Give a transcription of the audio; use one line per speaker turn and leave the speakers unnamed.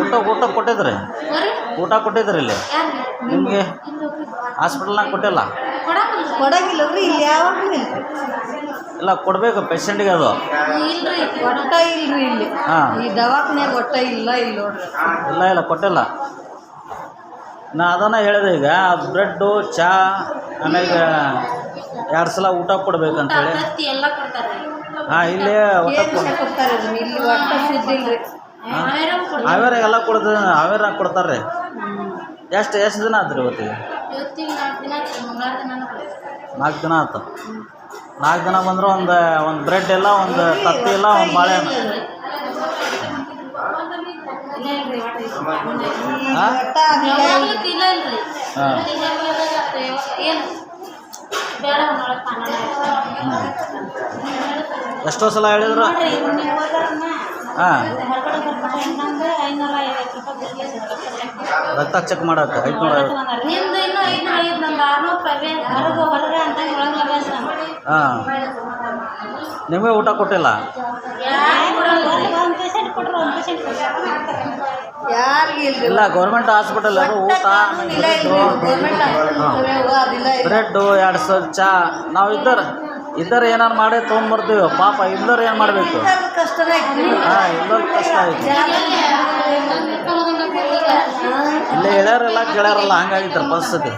ಊಟ ಊಟ ಕೊಟ್ಟಿದ್ರಿ? ಊಟ ಕೊಟ್ಟಿದ್ರಿ ಇಲ್ಲಿ? ನಿಮಗೆ? ಹಾಸ್ಪಿಟಲ್ನಾಗ ಕೊಟ್ಟಿಲ್ಲ?
ಕೊಡಂಗಿಲ್ಲ ಇಲ್ಲಿ ಯಾವಾಗಲೂ ಇಲ್ಲ.
ಇಲ್ಲ ಕೊಡಬೇಕು ಪೇಷಂಟಿಗೆ ಅದು?
ಒಟ್ಟ ಇಲ್ರಿ ಇಲ್ಲಿ.
ಹಾಂ.
ಈ ದವಾಖಾನೆ ಒಟ್ಟ ಇಲ್ಲ ಇಲ್ಲಿ ನೋಡ್ರಿ.
ಇಲ್ಲ ಇಲ್ಲ ಕೊಟ್ಟಿಲ್ಲ. ನಾ ಅದನ್ನು ಹೇಳಿದೆ ಈಗ ಬ್ರೆಡ್ಡು ಚಾ ಆಮೇಲೆ ಎರಡು ಸಲ ಊಟ ಕೊಡ್ಬೇಕಂತೇಳಿ
ಎಲ್ಲ ಕೊಡ್ತಾರೆ.
ಹಾಂ ಇಲ್ಲೇ ಊಟ ಕೊಡ್
ಕೊಡ್ತಾರೆ. ಇಲ್ಲಿ ಒಟ್ಟ ಸುದ್ದಿ ಇಲ್ರಿ
ಹಾವೇರ ಎಲ್ಲ ಹಾವೇರ ಕೊಡ್ತಾರೆ. ರೀ. ಎಷ್ಟು ಎಷ್ಟು ದಿನ ಆತ್ರಿ ಇವತ್ತಿಗೆ?
ಇವತ್ತಿಗೆ ನಾಲ್ಕು ದಿನ ಆಯ್ತು, ಮಂಗಳವಾರ ಕೊಡ್ತಾರೆ.
ನಾಲ್ಕು ದಿನ ಆಯ್ತು ನಾಲ್ಕು ದಿನ ಬಂದ್ರೆ ಒಂದು ಒಂದು ಬ್ರೆಡ್ ಇಲ್ಲ ಒಂದು ತತ್ತಿ ಇಲ್ಲ ಒಂದು ಬಾಳೆ
ಇಲ್ಲ ಇಲ್ರಿ.
ಹಾಂ?
ಒಟ್ಟ ಹಂಗ
ಯಾವಾಗ್ಲೂ ಇಲ್ಲ ಇಲ್ರಿ
ಹಾಂ
ಏನು?
ಎಷ್ಟೋ ಸಲ ಹೇಳಿದ್ರು? ಹಾಂ. ರಕ್ತ ಚೆಕ್ ಮಾಡಕ್ಕೆ ಐದುನೂರ ಹಾಂ. ನಿಮಗೆ ಊಟ ಕೊಟ್ಟಿಲ್ಲ? ಇಲ್ಲ ಗೌರ್ಮೆಂಟ್ ಹಾಸ್ಪಿಟಲ್ ಊಟ ಬ್ರೆಡ್ಡು ಎರಡು ಸಾವಿರ ಚಾ. ನಾವು ಇದ್ದರ, ಇದ್ದಾರೆ ಏನಾರು ಮಾಡಿ ತೊಗೊಂಡ್ಬರ್ತೀವಿ ಪಾಪ ಇಲ್ಲರು ಏನು ಮಾಡಬೇಕು? ಹಾಂ, ಇಲ್ಲರ ಕಷ್ಟ ಆಯಿತು ಇಲ್ಲೇ ಹೇಳ್ಯಾರಲ್ಲ ಕೇಳ್ಯಾರಲ್ಲ ಹಂಗಾಗಿತ್ತರ ಪರಿಸ್ಥಿತಿ.